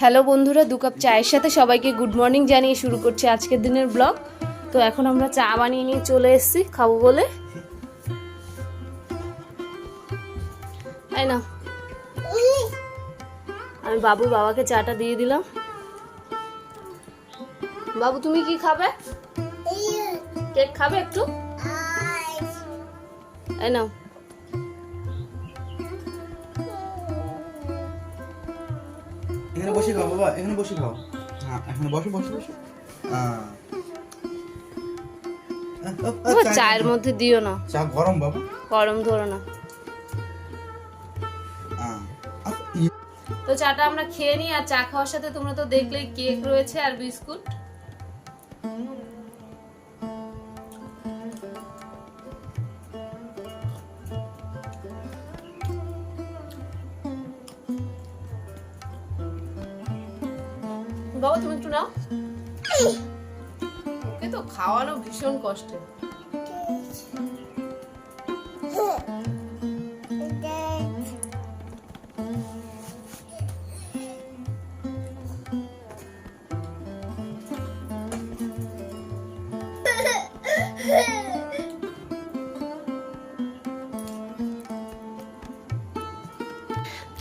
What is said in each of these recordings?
Hello বন্ধুরা দু cup চায়ের সাথে সবাইকে গুড মর্নিং জানিয়ে শুরু করছি আজকের দিনের ব্লগ। তো এখন আমরা চা বানিয়ে নিয়ে চলে এসেছি খাব বলে। তাই না? আমি বাবু বাবাকে চাটা দিয়ে দিলাম। বাবু তুমি কি খাবে? কেক খাবে একটু? এই নাও এখানে বসে খাও বাবা এখানে বসে খাও। হ্যাঁ এখানে বসে বসে বসে। চা- চায়ের মধ্যে দিও না। চা গরম বাবা। গরম ধরো না। আহ, তো চাটা আমরা খেয়ে নিই আর চা খাওয়ার সাথে তোমরা তো দেখলে কেক রয়েছে আর বিস্কুট। বাবা, তুমি একটু নাও। ওকে তো খাওয়ানো ভীষণ কষ্টের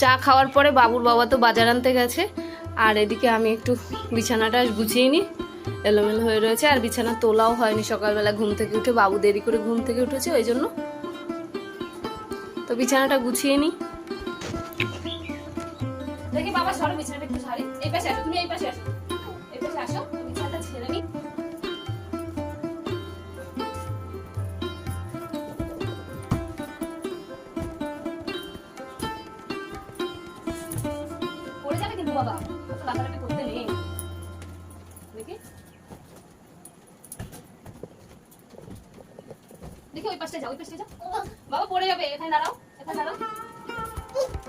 চা খাওয়ার পরে বাবুর বাবা তো বাজার আনতে গেছে। আর এদিকে আমি একটু বিছানাটা গুছিয়ে নিই। এলোমেলো হয়ে রয়েছে, আর বিছানা তোলাও হয়নি সকালবেলা। ঘুম থেকে উঠে বাবু দেরি করে ঘুম থেকে উঠেছে, ওই জন্য। তো বিছানাটা গুছিয়ে নিই। দেখি বাবা, সরো বিছানাটা একটু সারি। এই পাশে আসো, তুমি এই পাশে আসো। যাবে এখানে দাঁড়াও এখানে দাঁড়াও।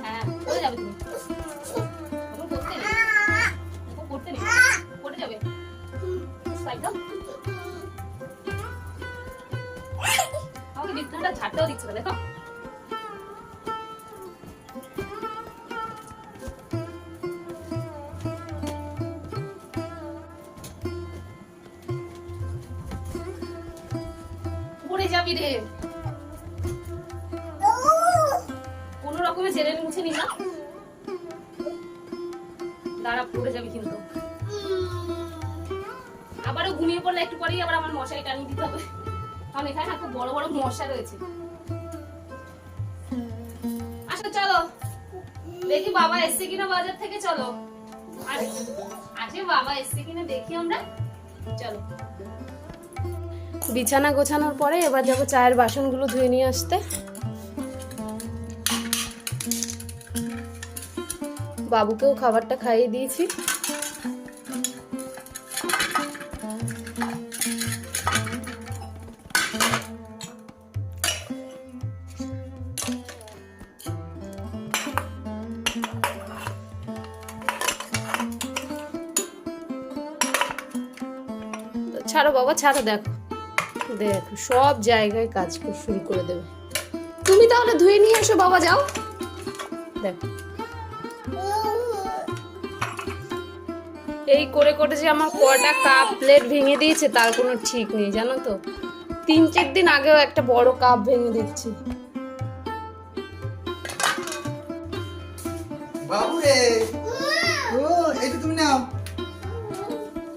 হ্যাঁ যাবে তুমি। এখন নেই এখন নেই পড়ে যাবে। সাইড দাও। আমাকে বিছানাটা ছাড়তেও দিচ্ছে না, দেখো। পড়ে যাবি রে। রকমে ছেড়ে মুছে নি না দাঁড়া, পড়ে যাবি কিন্তু। আবারও ঘুমিয়ে পড়লে একটু পরেই আবার আমার মশারি টানিয়ে দিতে হবে। কারণ এখানে না খুব বড় বড় মশা রয়েছে। আসো, চলো। দেখি বাবা এসছে কিনা বাজার থেকে, চলো। আছে বাবা এসছে কিনা দেখি আমরা। চলো। বিছানা গোছানোর পরে এবার যাব চায়ের বাসনগুলো ধুয়ে নিয়ে আসতে। বাবুকেও খাবারটা খাইয়ে দিয়েছি। ছাড়ো বাবা, ছাড়ো, দেখো। দেখো, সব জায়গায় কাজ শুরু করে দেবে। তুমি তাহলে ধুয়ে নিয়ে এসো, বাবা, যাও। দেখো। এই করে করে যে আমার কটা কাপ প্লেট ভেঙে দিয়েছে, তার কোনো ঠিক নেই, জানো তো? তিন চার দিন আগেও একটা বড় কাপ ভেঙে দিচ্ছি বাবু রে ও তো তুমি নাও।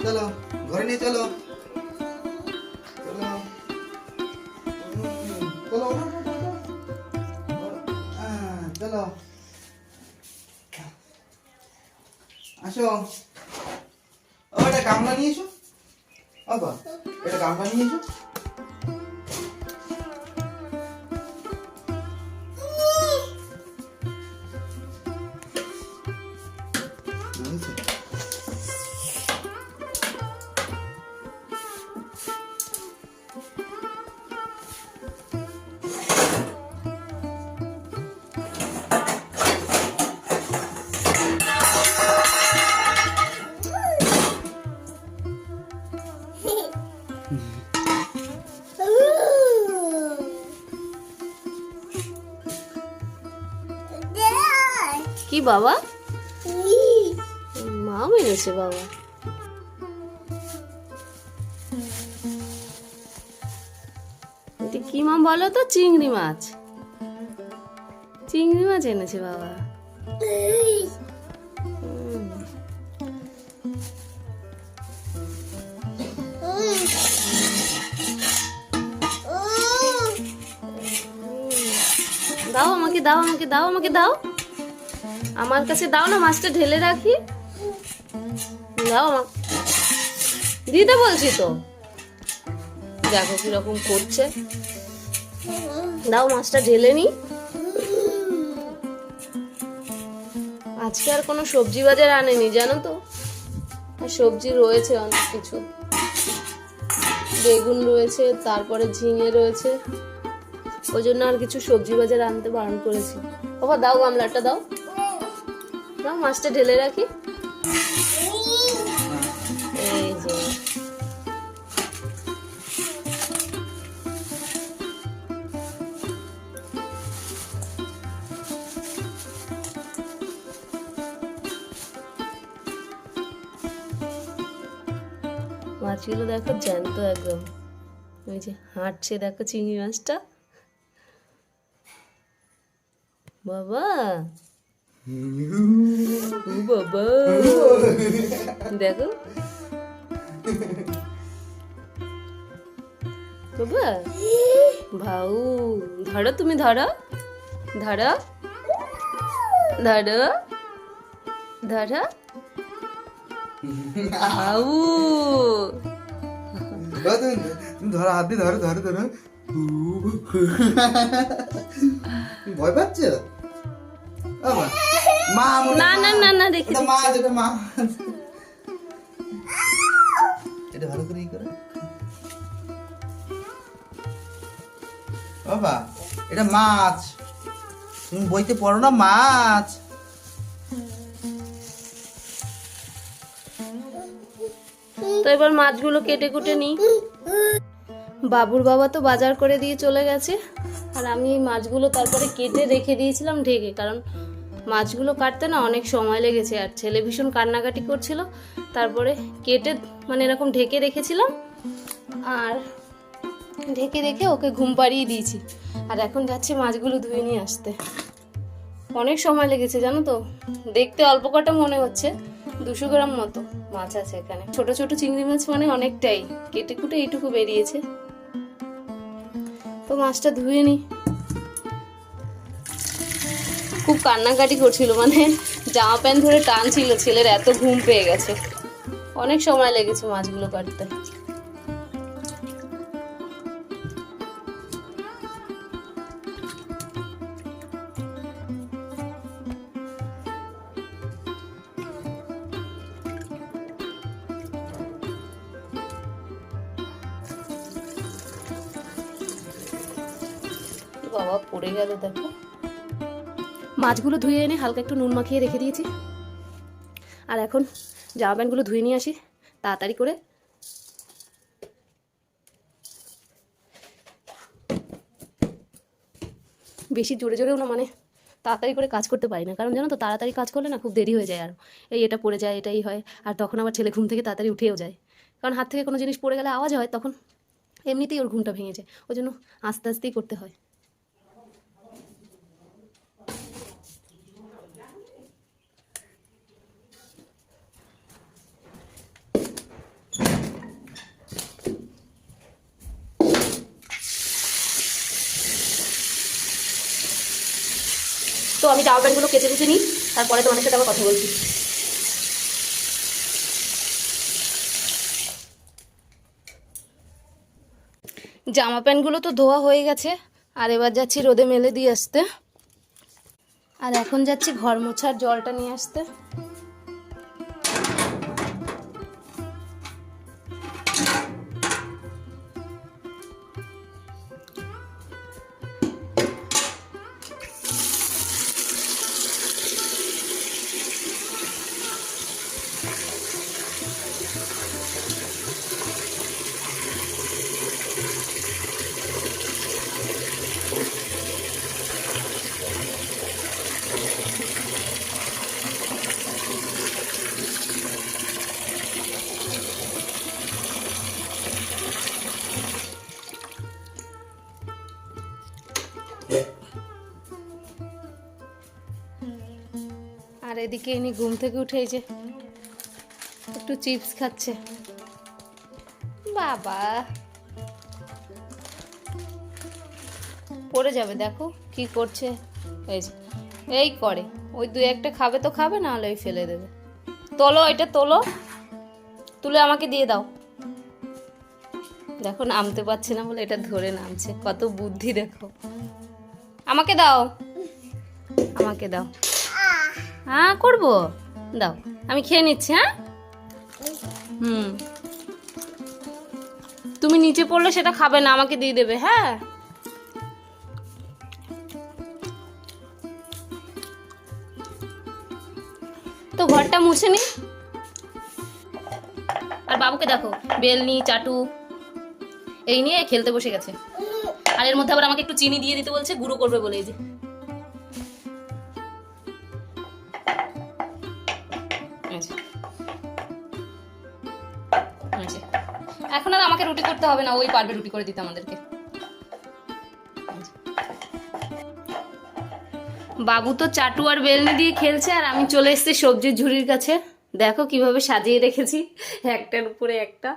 চলো, ঘরে নিয়ে চলো। কি বাবা? আম এনেছে বাবা। কি মাম বলো তো? চিংড়ি মাছ। চিংড়ি মাছ এনেছে বাবা। আমাকে দাও আমাকে দাও আমাকে দাও। আমার কাছে দাও না, মাছটা ঢেলে রাখি। দাও আমা- দিতে বলছি তো। দেখো কীরকম করছে। দাও, মাছটা ঢেলে নি। আজকে আর কোনো সবজি বাজার আনেনি, জানো তো? সবজি রয়েছে অনেক কিছু। বেগুন রয়েছে, তারপরে ঝিঙে রয়েছে। ওই জন্য আর কিছু সবজি বাজার আনতে বারণ করেছি। বাবা, দাও গামলাটা, দাও। দাও, মাছটা ঢেলে রাখি। এই যে। মাছগুলো দেখো জ্যান্ত একদম। ওই যে হাঁটছে, দেখো চিংড়ি মাছটা। বাবা ও বাবা দেখো বাবা ভাউ ধরো তুমি ধরো ধরো ধরো ধরো আউ বাবা, তুমি তুমি ধরো হাত দিয়ে ধরো ধরো ধরো ভয় পাচ্ছ মা না না না না দেখি এটা মাছ এটা এটা ভালো করে ই করো। বাবা এটা মাছ। তুমি বইতে পড়ো না মাছ। তো এবার মাছগুলো কেটে কুটে নিই বাবুর বাবা তো বাজার করে দিয়ে চলে গেছে। আর আমি এই মাছগুলো তারপরে কেটে রেখে দিয়েছিলাম ঢেকে কারণ মাছগুলো কাটতে না অনেক সময় লেগেছে, আর ছেলে ভীষণ কান্নাকাটি করছিল। তারপরে কেটে মানে এরকম ঢেকে রেখেছিলাম, আর ঢেকে রেখে ওকে ঘুম পাড়িয়ে দিয়েছি। আর এখন যাচ্ছে মাছগুলো ধুয়ে নিয়ে আসতে। অনেক সময় লেগেছে, জানো তো? দেখতে অল্প কটা মনে হচ্ছে, দুশো গ্রাম মতো মাছ আছে এখানে। ছোট ছোট চিংড়ি মাছ মানে অনেকটাই, কেটে কুটে এইটুকু বেরিয়েছে। তো মাছটা ধুয়ে নি। খুব কান্নাকাটি করছিল মানে জামা প্যান্ট ধরে টানছিল, ছেলের এত ঘুম পেয়ে গেছে। অনেক সময় লেগেছে মাছগুলো কাটতে। বাবা পড়ে গেল দেখো। মাছগুলো ধুয়ে এনে হালকা একটু নুন মাখিয়ে রেখে দিয়েছি। আর এখন জামা প্যান্টগুলো ধুয়ে নিয়ে আসি, তাড়াতাড়ি করে। বেশি জোরে জোরেও না মানে তাড়াতাড়ি করে কাজ করতে পারি না। কারণ জানো তো, তাড়াতাড়ি কাজ করলে না খুব দেরি হয়ে যায় আর। এই এটা পড়ে যায়, এটাই হয়। আর তখন আবার ছেলে ঘুম থেকে তাড়াতাড়ি উঠেও যায়। কারণ হাত থেকে কোনো জিনিস পড়ে গেলে আওয়াজ হয়, তখন এমনিতেই ওর ঘুমটা ভেঙে যায় ওই জন্য আস্তে আস্তেই করতে হয়। তো আমি জামা প্যান্টগুলো কেচে কুচে নিই, তারপরে তোমাদের সাথে আবার কথা বলছি। জামা প্যান্টগুলো তো ধোয়া হয়ে গেছে, আর এবার যাচ্ছি রোদে মেলে দিয়ে আসতে। আর এখন যাচ্ছি ঘর মোছার জলটা নিয়ে আসতে। আর এদিকে ইনি ঘুম থেকে উঠে যে একটু চিপস খাচ্ছে। বাবা। পড়ে যাবে দেখো কি করছে। এই এই করে। ওই দুই একটা খাবে তো খাবে না হলে ওই ফেলে দেবে। তোলো এটা তোলো। তুলে আমাকে দিয়ে দাও। দেখো নামতে পারছে না বলে এটা ধরে নামছে। কত বুদ্ধি দেখো। আমাকে দাও। আমাকে দাও। হ্যাঁ করব? দাও। আমি খেয়ে নিচ্ছি হ্যাঁ? হুম। তুমি নিচে পড়লে সেটা খাবে না, আমাকে দিয়ে দেবে হ্যাঁ? তো ঘরটা মুছে নি? আর বাবুকে দেখো, বেলনি, চাটু, এই নিয়ে খেলতে বসে গেছে। আর এর মধ্যে আবার আমাকে একটু চিনি দিয়ে দিতে বলছে, গুঁড়ো করবে বলে যে। আমাকে রুটি করতে হবে না, ওই পারবে রুটি করে দিতে আমাদেরকে। বাবু তো চাটু আর বেলনি দিয়ে খেলছে, আর আমি চলে এসেছি সবজির ঝুড়ির কাছে। দেখো কীভাবে সাজিয়ে রেখেছি, একটার উপরে একটা।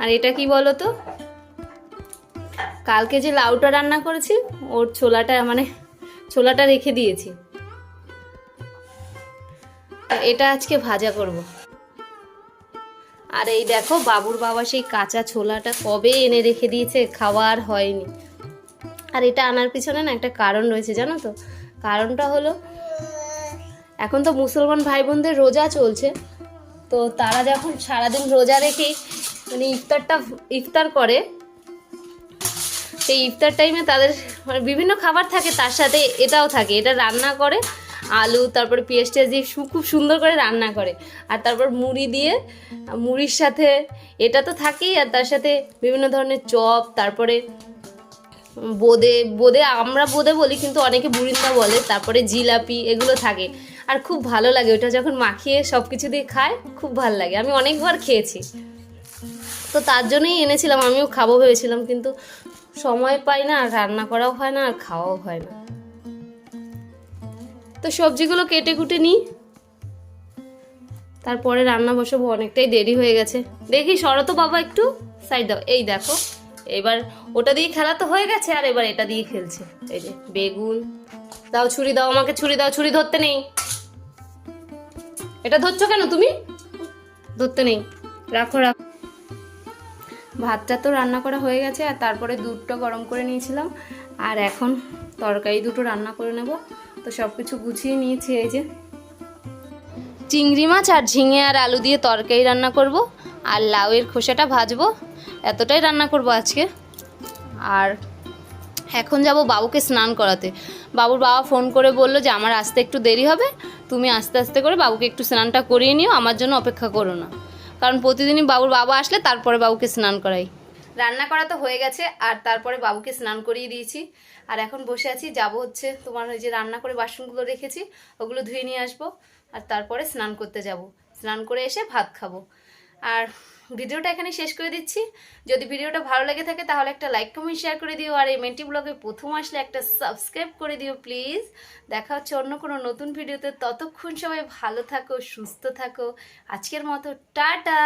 আর এটা কি বলো তো কালকে যে লাউটা রান্না করেছি, ওর ছোলাটা মানে ছোলাটা রেখে দিয়েছি। এটা আজকে ভাজা করব। আর এই দেখো, বাবুর বাবা সেই কাঁচা ছোলাটা কবে এনে রেখে দিয়েছে, খাওয়ার হয়নি। আর এটা আনার পিছনে না একটা কারণ রয়েছে, জানো তো? কারণটা হলো, এখন তো মুসলমান ভাই বোনদের রোজা চলছে, তো তারা যখন সারাদিন রোজা রেখে মানে ইফতারটা, ইফতার করে, সেই ইফতার টাইমে তাদের মানে বিভিন্ন খাবার থাকে, তার সাথে এটাও থাকে। এটা রান্না করে আলু, তারপরে পেঁয়াজ টেয়াজ দিয়ে খুব সুন্দর করে রান্না করে। আর তারপর মুড়ি দিয়ে, মুড়ির সাথে, এটা তো থাকেই, আর তার সাথে বিভিন্ন ধরনের চপ, তারপরে বোদে বোদে আমরা বোদে বলি, কিন্তু অনেকে বুড়িন্দা বলে, তারপরে জিলাপি, এগুলো থাকে। আর খুব ভালো লাগে, ওটা যখন মাখিয়ে সব কিছু দিয়ে খায়, খুব ভালো লাগে। আমি অনেকবার খেয়েছি। তো তার জন্যই এনেছিলাম, আমিও খাব ভেবেছিলাম, কিন্তু সময় পাই না, আর রান্না করাও হয় না, আর খাওয়াও হয় না। তো সবজিগুলো কেটে কুটে নিই। তারপরে রান্না বসাবো, অনেকটাই দেরি হয়ে গেছে। দেখি সরো তো বাবা একটু সাইড দাও। এই দেখো, এবার ওটা দিয়ে খেলা তো হয়ে গেছে, আর এবার এটা দিয়ে খেলছে। এই যে বেগুন, দাও ছুরি দাও আমাকে, ছুরি দাও, ছুরি ধরতে নেই। এটা ধরছো কেন তুমি? ধরতে নেই। রাখো রাখো। ভাতটা তো রান্না করা হয়ে গেছে, আর তারপরে দুধটা গরম করে নিয়েছিলাম। আর এখন তরকারি দুটো রান্না করে নেব। তো সব কিছু গুছিয়ে নিয়েছি, এই যে। চিংড়ি মাছ আর ঝিঙে আর আলু দিয়ে তরকারি রান্না করব, আর লাউয়ের খোসাটা ভাজবো, এতটাই রান্না করব আজকে। আর এখন যাব বাবুকে স্নান করাতে। বাবুর বাবা ফোন করে বলল যে, আমার আসতে একটু দেরি হবে, তুমি আস্তে আস্তে করে বাবুকে একটু স্নানটা করিয়ে নিও, আমার জন্য অপেক্ষা করো না। কারণ প্রতিদিনই বাবুর বাবা আসলে তারপরে বাবুকে স্নান করাই। রান্না করা তো হয়ে গেছে, আর তারপরে বাবুকে স্নান করিয়ে দিয়েছি। আর এখন বসে আছি, যাব হচ্ছে তোমার ওই যে রান্না করে বাসনগুলো রেখেছি, ওগুলো ধুয়ে নিয়ে আসব, আর তারপরে স্নান করতে যাব। স্নান করে এসে ভাত খাব। আর ভিডিওটা এখানে শেষ করে দিচ্ছি। যদি ভিডিওটা ভালো লেগে থাকে, তাহলে একটা লাইক, কমেন্ট, শেয়ার করে দিও, আর এই মেন্টি ব্লগে প্রথম আসলে একটা সাবস্ক্রাইব করে দিও, প্লিজ। দেখা হচ্ছে অন্য কোনো নতুন ভিডিওতে। ততক্ষণ সবাই ভালো থাকো, সুস্থ থাকো। আজকের মতো, টাটা!